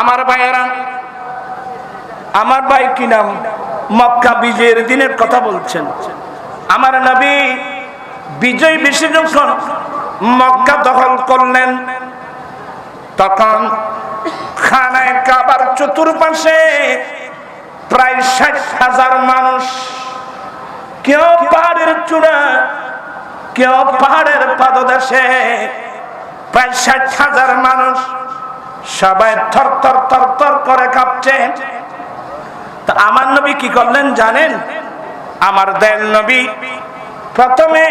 আমার ভাইয়েরা, আমার ভাই কি নাম? মক্কা বিজয়ের দিনের কথা বলছেন। আমার নবী বিজয় বেশি যখন মক্কা দখল করলেন, তখন খানায় কাবার চতুর্পাশে প্রায় ষাট হাজার মানুষ, কেউ পাহাড়ের চূড়া, কেউ পাহাড়ের পাদদেশে, প্রায় ষাট হাজার মানুষ সবাই থর থর থর থর করে কাঁপছে। তা আমার নবী কি করলেন জানেন? আমার দেন নবী প্রথমে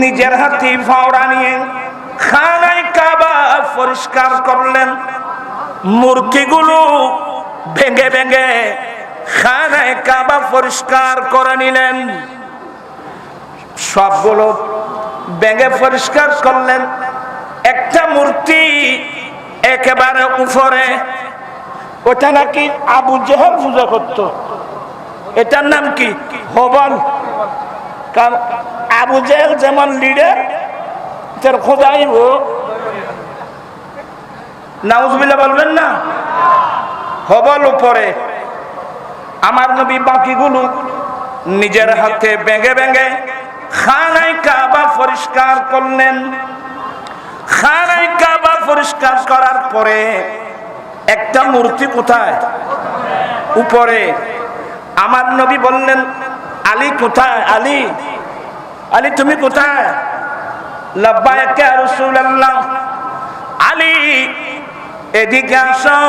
নিজের হাতে ফাওড়া নিয়ে খানায় কাবা পরিষ্কার করলেন। মূর্তিগুলো ভেঙে ভেঙে খানায় কাবা পরিষ্কার করে নিলেন। সবগুলো ভেঙে পরিষ্কার করলেন। একটা মূর্তি একেবারে উপরে। ওটা নাকি আবু জেহেল পূজা করত। এটার নাম কি? হবল। কারণ আবু জেহেল যেমন লিডার তার খোদাই ও। নাউজবিল্লা বলবেন না? হবল উপরে। আমার নবী বাকিগুলো নিজের হাতে বেঙ্গে বেঙ্গে খানায় কাবা পরিষ্কার করলেন। খানায় কাবা পরিষ্কার করার পরে একটা মূর্তি কোথায়? উপরে। আমার নবী বললেন, আলী কোথায়? আলী আলী তুমি কোথায়? লব্বায়কে রাসূলুল্লাহ। আলী, এদিকে আসো।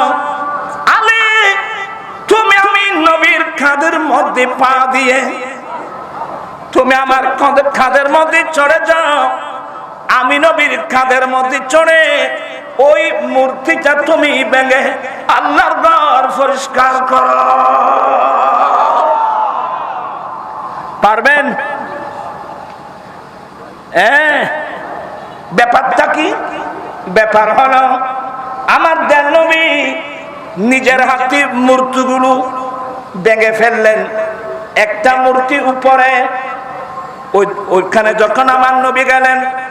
আলী, তুমি আমি নবীর খাদের মধ্যে পা দিয়ে, তুমি আমার খাদের মধ্যে চড়ে যাও। আমি নবীর খাদের মধ্যে চড়ে ওই মূর্তিটা তুমি ভেঙে আল্লাহর ঘর পরিষ্কার করো। পারবেন? হ্যাঁ। ব্যাপারটা কি? ব্যাপার হলো, আমার দেন নবী নিজের হাতে মূর্তিগুলো ভেঙে ফেললেন। একটা মূর্তি উপরে, ওই ওইখানে যখন আমার নবী গেলেন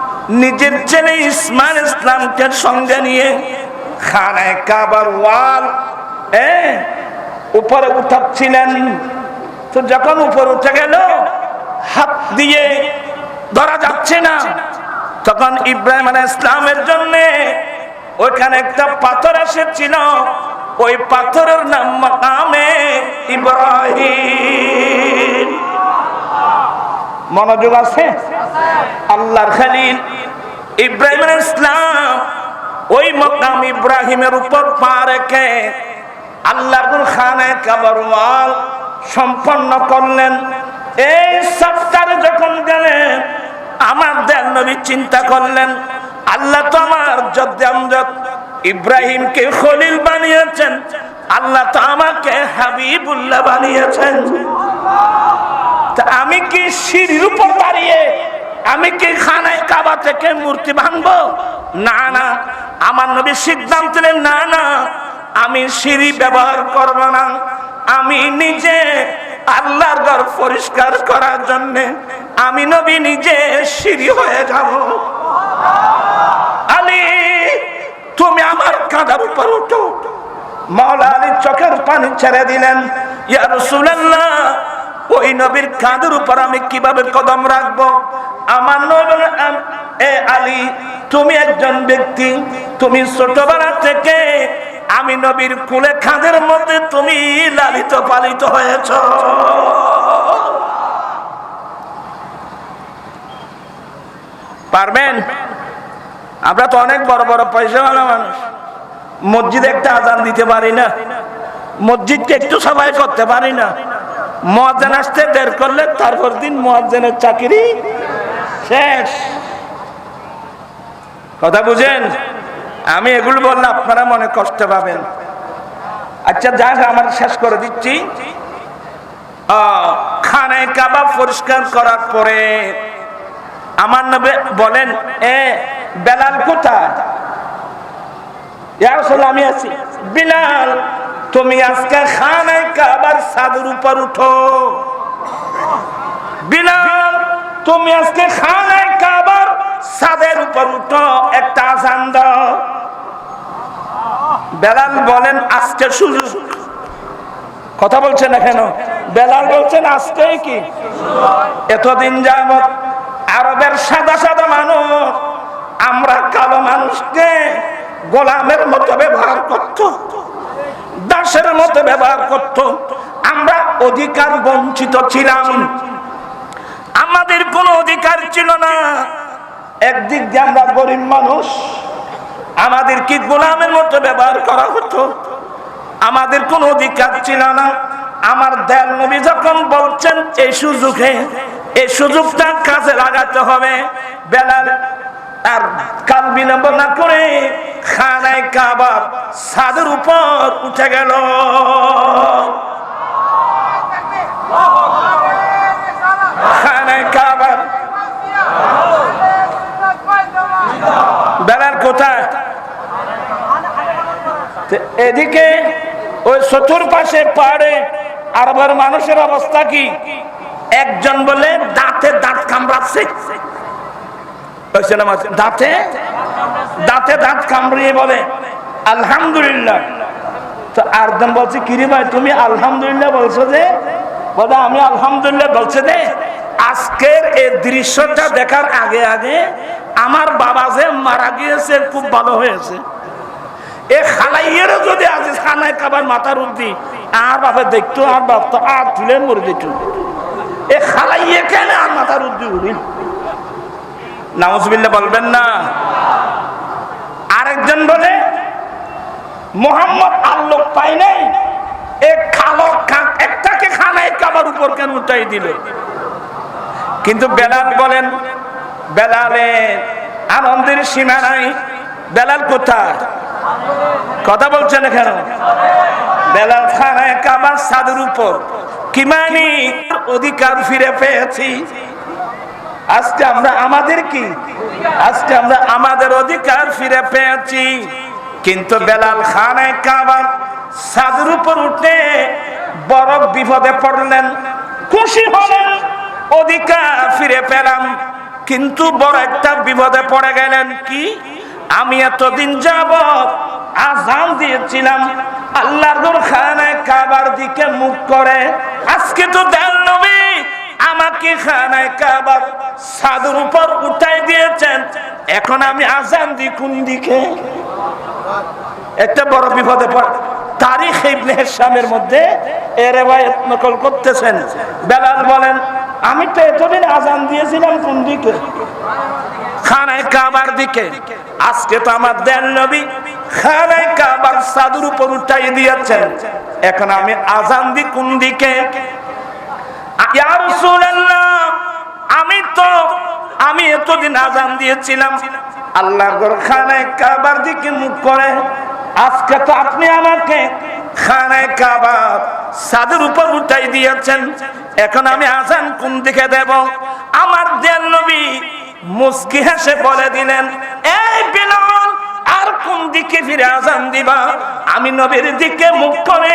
নিজের ছেলে ইসমাইল ইসলামকে সঙ্গে নিয়ে খানায় কাবার ওয়াল উপরে উঠাচ্ছিলেন। তো যখন উপরে উঠে গেল, হাত দিয়ে ধরা যাচ্ছে না। তখন ইব্রাহিম আলাইহিস ইসলামের জন্য ওইখানে একটা পাথর এসেছিল। ওই পাথরের নাম মাকামে ইব্রাহিম। মনোযোগ আছে? আল্লাহর খালিল। ইব্রাহিম ইসলাম, ওই মকাম ইব্রাহিমের উপর পা রেখে আল্লাহর খানায় কাবার ওয়াল সম্পন্ন করলেন। এই সপ্তাহে যখন গেলেন, আমার দেন নবী চিন্তা করলেন, আল্লাহ তো আমার যদ্দে আমজদ ইব্রাহিমকে খলিল বানিয়েছেন, আল্লাহ তো আমাকে হাবিবুল্লাহ বানিয়েছেন। আমি কি সিঁড়ির উপর দাঁড়িয়ে আমি কি খানায় কাবা থেকে মূর্তি ভাঙবো? না না। আমার নবী সিদ্ধান্ত নিলেন, না না। আমি সিঁড়ি ব্যবহার করব না। আমি নিজে আল্লাহর ঘর পরিষ্কার করার জন্য আমি নবী নিজে সিঁড়ি হয়ে যাব। আলী, তুমি আমার কাঁধার উপর উঠো। মাওলা আলী চোখের পানি ছেড়ে দিলেন। ইয়া রাসূলুল্লাহ ওই নবীর কাঁধের উপর আমি কীভাবে কদম রাখব? আমার নবীর এ আলী, তুমি একজন ব্যক্তি, তুমি ছোটবেলা থেকে আমি নবীর কুলে খাদের মধ্যে তুমি লালিত পালিত হয়েছ। পারবেন? আমরা তো অনেক বড় বড় পয়সাওয়ালা মানুষ। মসজিদে একটা আজান দিতে পারি না। মসজিদকে একটু সবাই করতে পারি না। মহাজেন আসতে দেড় করলে তারপর দিন মহাজেনের চাকরি শেষ। কথা বুঝেন? আমি এগুলো বললে আপনারা মনে কষ্ট পাবেন। আচ্ছা যাক আমার শেষ করে দিচ্ছি। আহ, খানায় কাবাব পরিষ্কার করার পরে আমার নবে বলেন এ বেলাল কোথায়? আমি আছি। বিলাল তুমি আজকে খানায় কাবার ছাদের উপর উঠো। বিলাল, তুমি আজকে খানায় কাবার সাদের উপর উঠো, একটা আজান দাও। বেলাল বলেন, আজকে সুযোগ কথা বলছেন না কেন? বেলাল বলছেন আজকে কি? এতদিন যাবত আরবের সাদা সাদা মানুষ, আমরা কালো মানুষকে গোলামের মতো ব্যবহার করত। দাসের মতো ব্যবহার করত। আমরা অধিকার বঞ্চিত ছিলাম। আমাদের কোনো অধিকার ছিল না। একদিক দিয়ে আমরা গরিব মানুষ। আমাদের কি গোলামের মতো ব্যবহার করা হতো? আমাদের কোনো অধিকার ছিল না। আমার দেয়াল নবী যখন বলছেন, এই সুযোগে, এই সুযোগটা কাজে লাগাতে হবে। বেলাল আর কাল বিলম্ব না করে খানায় কাবার ছাদের উপর উঠে গেল। খানায় বেলাল কোথায়? এদিকে ওই চতুর চতুর্পাশে পাড়ে আরবের মানুষের অবস্থা কি? একজন বলে, দাঁতে দাঁত কামড়াচ্ছে? দাঁতে? দাঁতে দাঁত কামড়িয়ে বলে, আলহামদুলিল্লাহ। তো আরদম বলছে, কিরে ভাই, তুমি আলহামদুলিল্লাহ বলছো যে? বলে, আমি আলহামদুলিল্লাহ বলছে যে, আজকের এই দৃশ্যটা দেখার আগে আগে আমার বাবা যে মারা গিয়েছে, খুব ভালো হয়েছে। এ খালাইয়েরও যদি আজ খানায় খাবার মাথার উঠি আর বাপে দেখতো, আর বাপ তো আর তুলে মরে যেত এ খালাইয়ে কেন আর মাথার উঠি উড়ি? নামজবিল্লা বলবেন না। আরেকজন বলে, মোহাম্মদ আল্লোক পাই নাই। বেলাল কথা বেলাল অধিকার ফিরে পেয়েছি। আজকে আমরা আমাদের কি? আজকে আমরা আমাদের অধিকার ফিরে পেয়েছি। কিন্তু বেলাল খানায় কাবার ছাদের উপর উঠে বড় বিপদে পড়লেন। খুশি হলেন, অধিকার ফিরে পেলাম। কিন্তু বড় একটা বিপদে পড়ে গেলেন কি? আমি এতদিন যাব আজান দিয়েছিলাম। আল্লাহর খানায় কাবার দিকে মুখ করে। আজকে তো দেন নবী আমাকে খানায় কাবার সাদুর উপর উঠাই দিয়েছেন। এখন আমি আজান দি কোন দিকে? একটা বড় বিপদে পড়ে করতেছেন। বেলাল বলেন, আমি তো এতদিন আজান দিয়েছিলাম কোন দিকে? খানায় কাবার দিকে। আজকে তো আমার দেন নবী খানায় কাবার সাদুর উপর উঠাই দিয়েছেন। এখন আমি আজান দি কোন দিকে? আমি তো, আমি এতদিন আজান দিয়েছিলাম। আল্লাহর খানায় কাবার দিকে মুখ করে, আজকে তো আপনি আমাকে খানায় কাবার সাদের উপর উঠাই দিয়েছেন। এখন আমি আজান কোন দিকে দেব? আমার দেন নবী মুস্কি হেসে বলে দিলেন, এই বিলাল, আর কোন দিকে ফিরে আজান দিবা? আমি নবীর দিকে মুখ করে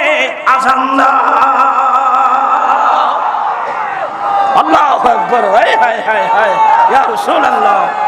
আজান দাও। আল্লাহ আকবর হায় হায় হায় হায় ইয়া রাসূলুল্লাহ।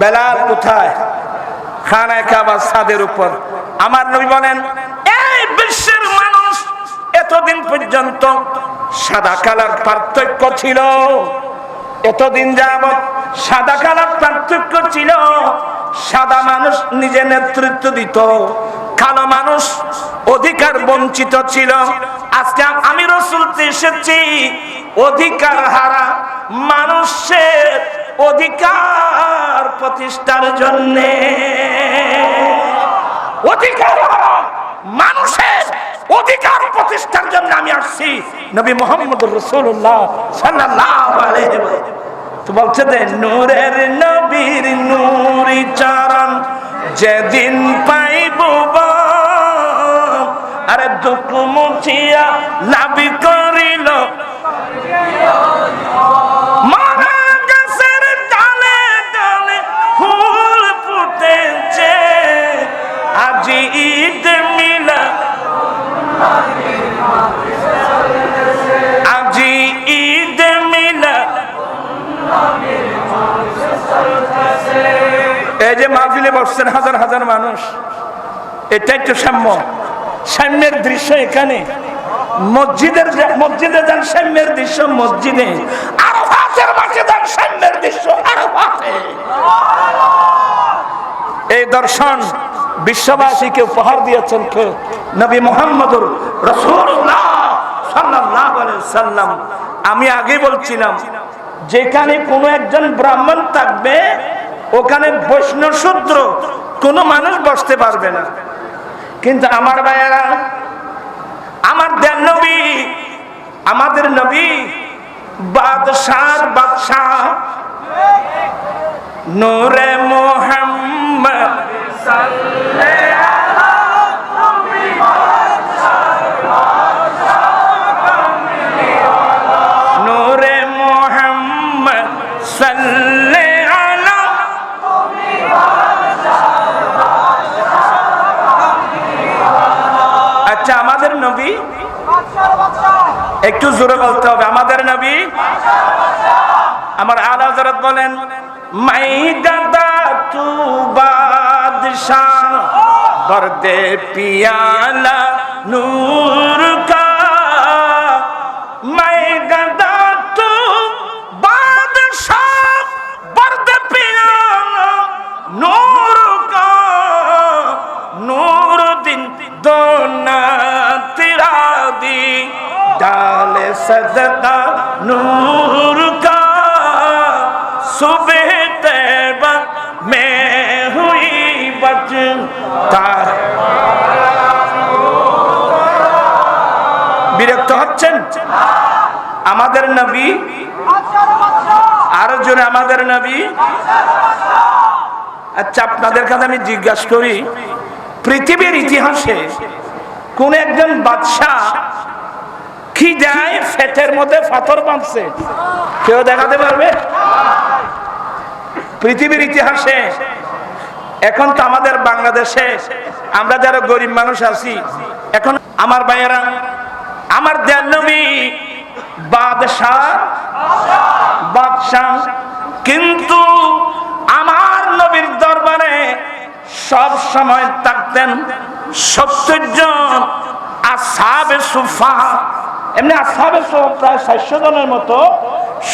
বেলাল কোথায়? খানায় কাবার ছাদের উপর। আমার নবী বলেন, এই বিশ্বের মানুষ এতদিন পর্যন্ত সাদা কালার পার্থক্য ছিল। এতদিন যাবৎ সাদা কালার পার্থক্য ছিল। সাদা মানুষ নিজে নেতৃত্ব দিত, কালো মানুষ অধিকার বঞ্চিত ছিল। আজকে আমি রসুল এসেছি, অধিকার হারা মানুষের অধিকার প্রতিষ্ঠার জন্যে। মানুষের অধিকার প্রতিষ্ঠার জন্য আমি আসছি। নবী মোহাম্মদ রসুল্লাহ ওয়াসাল্লাম তো বলছে যে, নূরের নবীর নূরি চরণ যেদিন পাইব আরে দুঃখ মুছিয়া লাভি করিল এই যে মাহফিলে বসছেন হাজার হাজার মানুষ এটা একটু সাম্য। সাম্যের দৃশ্য এখানে। মসজিদের মসজিদে যান সাম্যের দৃশ্য, মসজিদে। এই দর্শন বিশ্ববাসীকে উপহার দিয়েছেন কে? নবী সাল্লাম। আমি আগে বলছিলাম, যেখানে কোনো একজন ব্রাহ্মণ থাকবে ওখানে বৈষ্ণব শূদ্র, কোনো মানুষ বসতে পারবে না। কিন্তু আমার ভাইয়েরা, আমার দেন নবী, আমাদের নবী বাদশাহ বাদশাহ, নূরে মোহাম্মদ নূরে একটু জোরে বলতে হবে, আমাদের নবী আমার আলা বলেন মাই দাদা তু বাদশাহ, বরদে পিয়ালা নূর কা सदका नूर का सुबह तैबा में हुई बचता বিরক্ত হচ্ছেন আমাদের নবী আরো জোরে আমাদের নবী আচ্ছা আপনাদের কাছে আমি জিজ্ঞাসা করি পৃথিবীর ইতিহাসে কোন একজন বাদশাহ কি যায়? ফেটের মধ্যে পাথর বাঁধছে। কেউ দেখাতে পারবে? পৃথিবীর ইতিহাসে, এখন তো আমাদের বাংলাদেশে, আমরা যারা গরিব মানুষ আছি, এখন আমার ভাইয়েরা, আমার দেয়ার নবী, বাদশাহ বাদশাহ, কিন্তু আমার নবীর দরবারে সব সময় থাকতেন সত্তর জন আসাবে সুফা। এমনি আসাবে প্রায় চারশো জনের মতো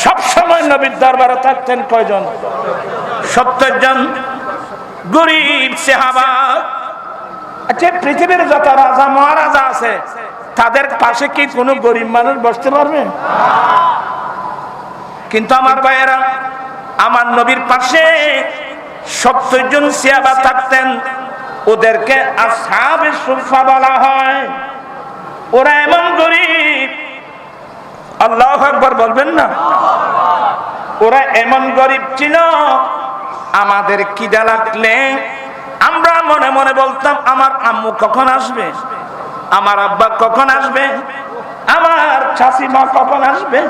সব সময় নবীর দরবারে থাকতেন কয়জন? সত্তর জন গরিব সেহাবা। আচ্ছা পৃথিবীর যত রাজা, মহারাজা আছে, তাদের পাশে কি কোনো গরিব মানুষ বসতে পারবে? কিন্তু আমার ভাইয়েরা, আমার নবীর পাশে সত্তর জন সিয়াবা থাকতেন। ওদেরকে আসাবে সুফা বলা হয়। ওরা এমন গরিব। আল্লাহ একবার বলবেন না? ওরা এমন গরিব ছিল, আমাদের কিদা লাগলে আমরা মনে মনে বলতাম, আমার আম্মু কখন আসবে? আমার আব্বা কখন আসবে? আমার চাষি মা কখন আসবে?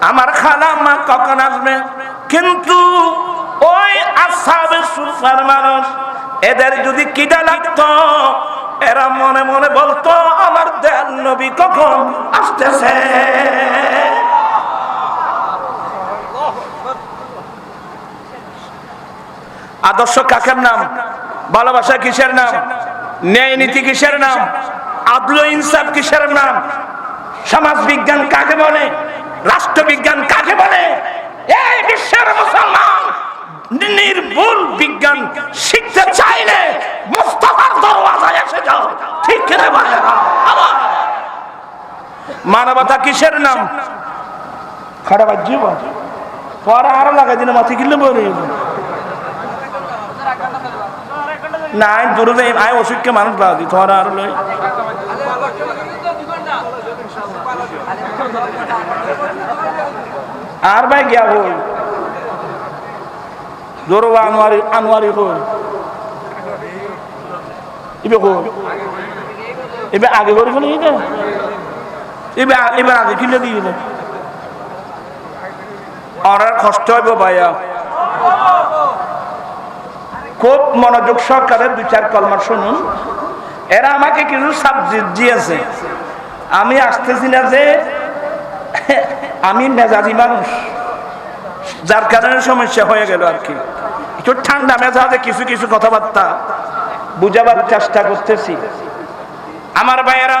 আমার খালা মা কখন আসবে? কিন্তু ওই আসাবে সুফার মানুষ এদের যদি কিদা লাগতো, এরা মনে মনে বলতো, আমার দেয়াল নবী কখন আসতেছে? আদর্শ কাকের নাম? ভালোবাসা কিসের নাম? ন্যায় নীতি কিসের নাম? আদল ইনসাফ কিসের নাম? সমাজ বিজ্ঞান কাকে বলে? রাষ্ট্রবিজ্ঞান কাকে বলে? এই বিশ্বের মুসলমান নির্ভুল বিজ্ঞান শিখতে চাইলে মুস্তফার দরওয়াজায় এসে যাও। ঠিক কিনা মানবতা কিসের নাম? খারাপ জীবন। পরে আরও লাগাই দিন মাথি কিনলে বলে না আই দূরে যাই আই অসুখকে মানুষ বাদি তোমার আর লই। আর ভাই গিয়া হই আগে আগে কষ্ট হইব ভাইয়া। খুব মনোযোগ সরকারের দুই, চার কলমার শুনুন। এরা আমাকে কিছু সাবজেক্ট দিয়েছে। আমি আসতেছি না যে আমি মেজাজি মানুষ। যার কারণে সমস্যা হয়ে গেল আর কি। একটু ঠান্ডা মেজাজে কিছু কিছু কথাবার্তা বুঝাবার চেষ্টা করতেছি। আমার ভাইয়েরা,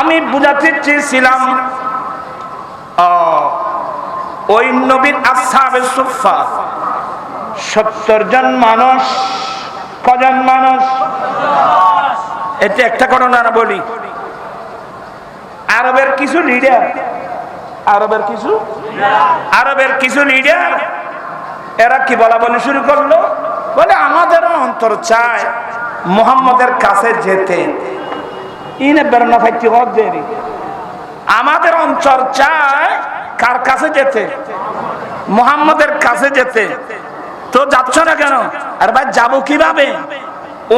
আমি বুঝাতে চেয়েছিলাম ওই নবীর আসাবে সুফা সত্তর জন মানুষ, কজন মানুষ? এটা একটা ঘটনা বলি। আরবের কিছু লিডার আরবের কিছু? আরবের কিছু লিডার এরা কি বলা বলি শুরু করল? বলে আমাদের অন্তর চায় মোহাম্মদের কাছে যেতে। আমাদের অঞ্চল চায় কার কাছে যেতে? মোহাম্মদের কাছে যেতে। তো যাচ্ছ না কেন? আর ভাই, যাব কীভাবে?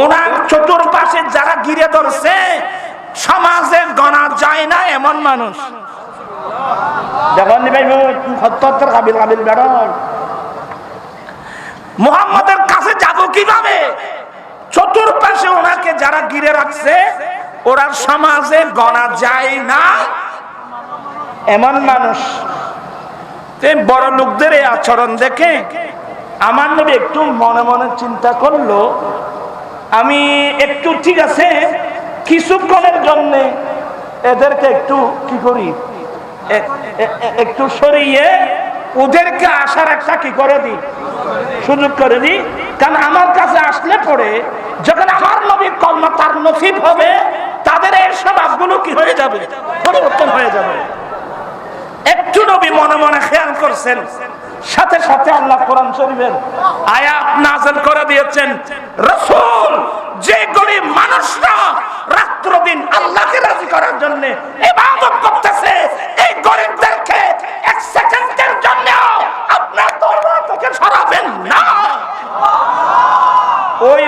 ওনার চতুর্পাশে যারা গিরে ধরছে, সমাজে গণা যায় না এমন মানুষ। যখন ভাই সত্তর কাবিল কাবিল বেড়াল। মোহাম্মদের কাছে যাব কীভাবে? চতুর্পাশে ওনাকে যারা গিরে রাখছে, ওরা সমাজে গণা যায় না। এমন মানুষ। বড় লোকদের এই আচরণ দেখে আমার নবী একটু মনে মনে চিন্তা করল, আমি একটু ঠিক আছে, কিছুক্ষণের জন্য এদেরকে একটু কি করি? একটু সরিয়ে ওদেরকে আসার একটা কি করে দিই? সুযোগ করে দিই কারণ আমার কাছে আসলে পরে যখন আমার নবী কর্ম তার নসিব হবে, তাদের এই স্বভাবগুলো কি হয়ে যাবে? পরিবর্তন হয়ে যাবে। একটু নবী মনে মনে খেয়াল করছেন। সাথে সাথে আল্লাহ কোরআন শরীফের আয়াত নাযিল করে দিয়েছেন। রাসূল, যে গরিব মানুষরা রাত্র দিন আল্লাহকে রাজি করার জন্য ইবাদত করতেছে, এই গরিবদেরকে এক সেকেন্ডের জন্য না। ওই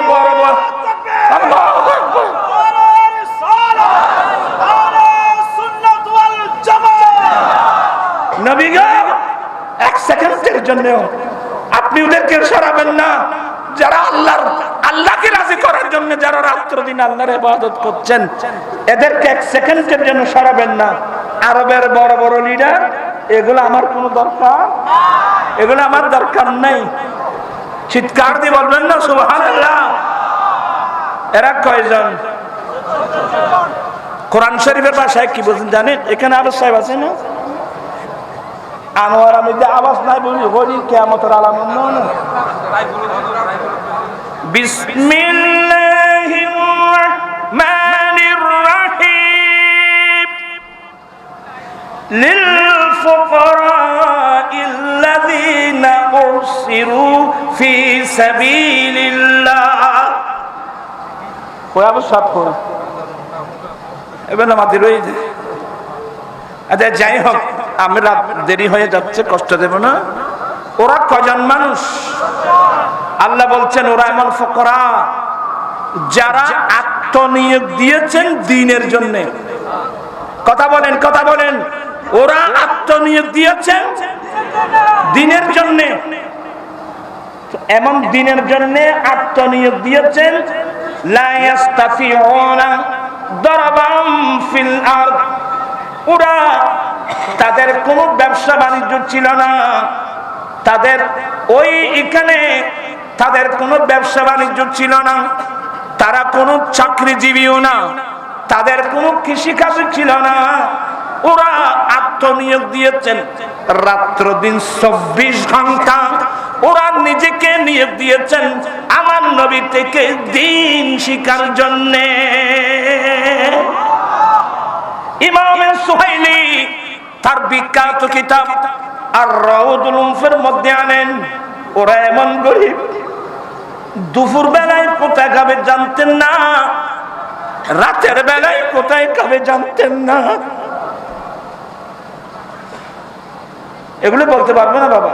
আপনি ওদেরকে সরাবেন না। যারা আল্লাহর আল্লাহকে রাজি করার জন্য যারা আল্লাহর ইবাদত করছেন, এদেরকে এক সেকেন্ডের জন্য সরাবেন না। আরবের বড় বড় লিডার এগুলো আমার কোনো দরকার এগুলো আমার দরকার নেই। চিৎকার দিয়ে বলবেন না, সুবহানাল্লাহ। এরা কয়জন? কোরআন শরীফের ভাষায় কি বলছেন জানেন? এখানে আরও সাহেব আছে না? আনোয়ার আমি যে আওয়াজ নাই বলি হরি কেমতের আলাম বিসমিল্লাহির আচ্ছা, যাই হোক দেরি হয়ে যাচ্ছে কষ্ট দেব না। ওরা কজন মানুষ? আল্লাহ বলছেন ওরা এমন ফকরা যারা আত্মনিয়োগ দিয়েছেন দিনের জন্য। কথা বলেন কথা বলেন। ওরা আত্মনিয়োগ দিয়েছেন দিনের জন্য। এমন দিনের জন্য আত্মনিয়োগ দিয়েছেন তাদের কোনো ব্যবসা বাণিজ্য ছিল না। তাদের ওই এখানে তাদের কোনো ব্যবসা বাণিজ্য ছিল না। তারা কোনো চাকরিজীবীও না। তাদের কোনো কৃষিকাজ ছিল না। ওরা আত্মনিয়োগ দিয়েছেন। রাত্র দিন চব্বিশ ঘণ্টা ওরা নিজেকে নিয়োগ দিয়েছেন আমার নবী থেকে দিন শিকার জন্যে। ইমামে সুহাইলি তার বিখ্যাত কিতাব আর রউদুল মধ্যে আনেন। ওরা এমন গরিব, দুপুর বেলায় কোথায় খাবে জানতেন না, রাতের বেলায় কোথায় খাবে জানতেন না। এগুলো বলতে পারবে না বাবা।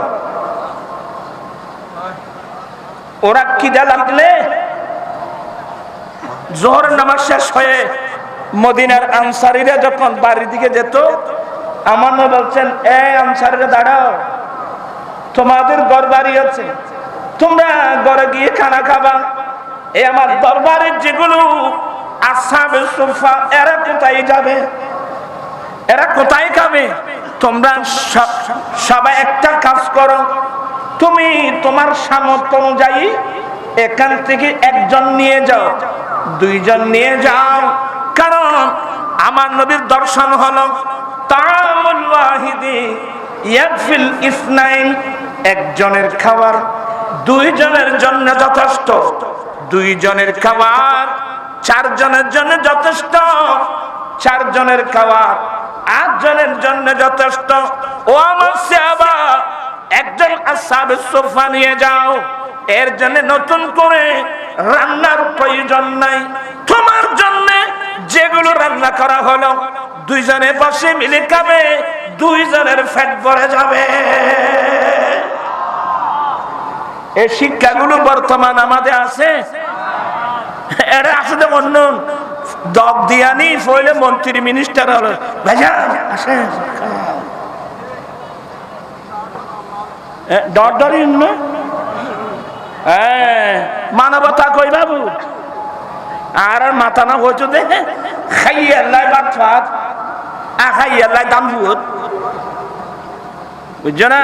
ওরা কিদা লাগলে? জোহর নামাজ শেষ হয়ে মদিনার আনসারিরা যখন বাড়ির দিকে যেত, আমার নবী বলছেন এ আনসারিরা দাঁড়াও, তোমাদের ঘর বাড়ি আছে, তোমরা ঘরে গিয়ে খানা খাবা। এ আমার দরবারের যেগুলো আসাবে সোফা, এরা কোথায় যাবে? এরা কোথায় খাবে? তোমরা সবাই একটা কাজ করো। তুমি তোমার সামর্থ্য অনুযায়ী এখান থেকে একজন নিয়ে যাও, দুইজন নিয়ে যাও। কারণ আমার নবীর দর্শন হলো একজনের খাবার দুইজনের জন্য যথেষ্ট, দুইজনের খাবার চারজনের জন্য যথেষ্ট। চারজনের খাবার আট জনের জন্য যথেষ্ট। ও আমার সেবা একজন আসাবে সোফা নিয়ে যাও, এর জন্য নতুন করে রান্নার প্রয়োজন নাই। তোমার জন্য যেগুলো রান্না করা হলো, দুইজনে বসে মিলে খাবে, দুইজনের ফ্যাট ভরে যাবে। এই শিক্ষাগুলো বর্তমান আমাদের আছে। আছে তো অন্য দব দিয়ানি ফইলে মন্ত্রী মিনিস্টার হলো। ভাইজা ডর ডরি না? হ্যাঁ মানবতা কই বাবু? আর মাথা না হইতো দে। খাইয়ে লাই বাদ ফাত আ দাম ভুত বুঝছ না?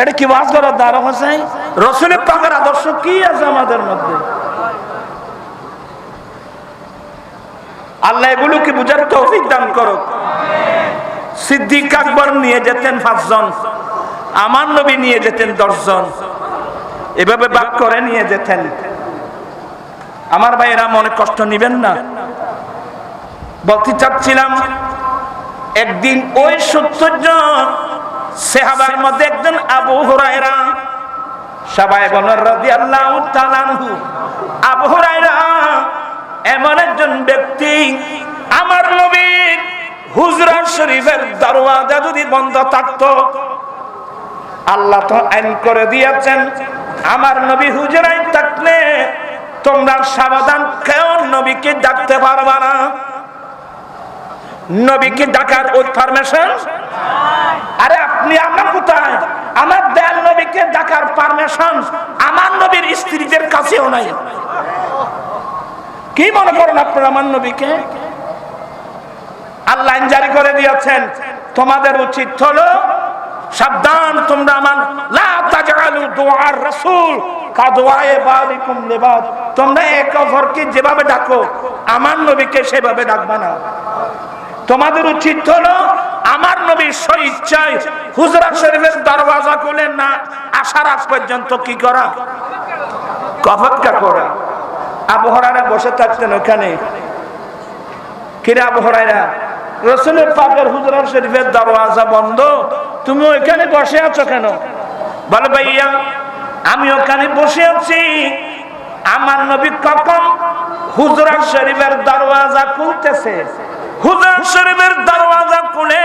এটা কি বাস করার দ্বারা হোসাই রসুলের পাকের আদর্শ কি আছে আমাদের মধ্যে? আল্লাহ এগুলোকে বুঝার তৌফিক দান করো সিদ্দিক আকবর নিয়ে যেতেন পাঁচজন, আমার নবী নিয়ে যেতেন দশজন। এভাবে বাক করে নিয়ে যেতেন। আমার ভাইয়েরা মনে কষ্ট নিবেন না। বলতে চাচ্ছিলাম, একদিন ওই সত্তর জন সেহাবার মধ্যে একজন আবু হুরায়রা সবাই বলেন তাআলা আনহু, আবু হুরায়রা এমন একজন ব্যক্তি, আমার নবীর হুজরা শরীফের দরওয়াজা যদি বন্ধ থাকতো, আল্লাহ তো আইন করে দিয়েছেন, আমার নবী হুজরায় থাকলে তোমরা সাবধান, কেউ নবীকে ডাকতে পারবা না। নবীকে ডাকার ওই পারমিশন? আরে আপনি আমার কোথায়? আমার দেয়াল নবীকে ডাকার পারমিশন আমার নবীর স্ত্রীদের কাছেও নাই। কি মনে করেন আপনার আমার নবীকে? আল্লাহ জারি করে দিয়েছেন, তোমাদের উচিত হলো সাবধান, তোমরা আমার যেভাবে ডাকো, আমার নবীকে সেভাবে ডাকবা না। তোমাদের উচিত হলো আমার দরওয়াজা খুলে না, আসার আগ পর্যন্ত কি করা? অপেক্ষা করা। আবহাওয়ারা বসে থাকতেন ওখানে কিরে রসুলের পাকের শরীফের দরওয়াজা বন্ধ। তুমি বসে আছো কেন? বলে, ভাইয়া, আমি ওখানে বসে আছি। আমার নবী কখন হুজরা শরীফের দরওয়াজা খুলতেছে? হুজরা শরীফের দরওয়াজা খুলে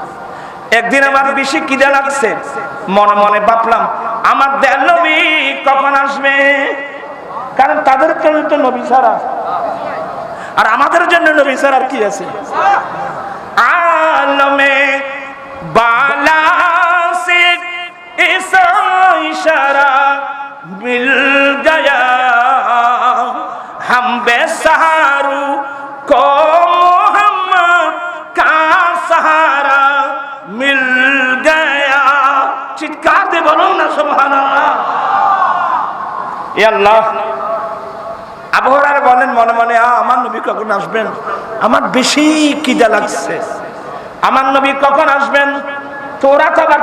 একদিন আমার বেশি কিদা লাগছে। মনে মনে ভাবলাম, আমার দেন নবী কখন আসবে? কারণ তাদের জন্য তো নবী সারা আর আমাদের জন্য নবী সারা কি আছে? আলমে বালা সে ইসারা মিল গয়া আবহাওয়ার বলেন মনে মনে আমার নবী কখন আসবেন? আমার বেশি খিদা লাগছে। আমার নবী কখন আসবেন? তোরা তো আবার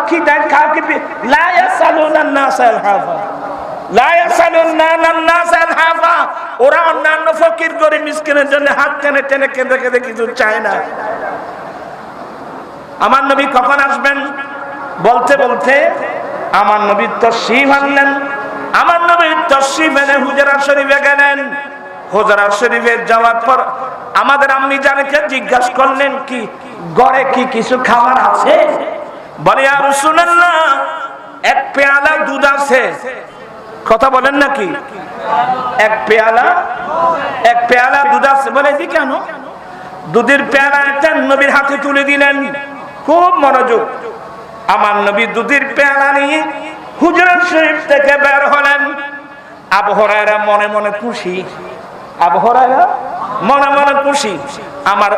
কেঁদে কেঁদে কিছু চায় না। আমার নবী কখন আসবেন? বলতে বলতে আমার নবীর তশরিফ আনলেন। আমার নবীর তশরিফ এনে হুজরা শরীফে গেলেন। হুজরা শরীফে যাওয়ার পর আমাদের আম্মি জানকে জিজ্ঞাসা করলেন কি গড়ে কি কিছু খাবার আছে? বলে আর শুনেন না এক পেয়ালা দুধ আছে। কথা বলেন নাকি? এক পেয়ালা এক পেয়ালা দুধ আছে। বলে দি কেন দুধের পেয়ালা একটা নবীর হাতে তুলে দিলেন। খুব মনোযোগ। আমার নবী দুধের পেয়ালা নিয়ে হুজুর শরীফ থেকে বের হলেন। আবহরায়রা মনে মনে খুশি। আবহরায়রা মনে মনে খুশি। আমার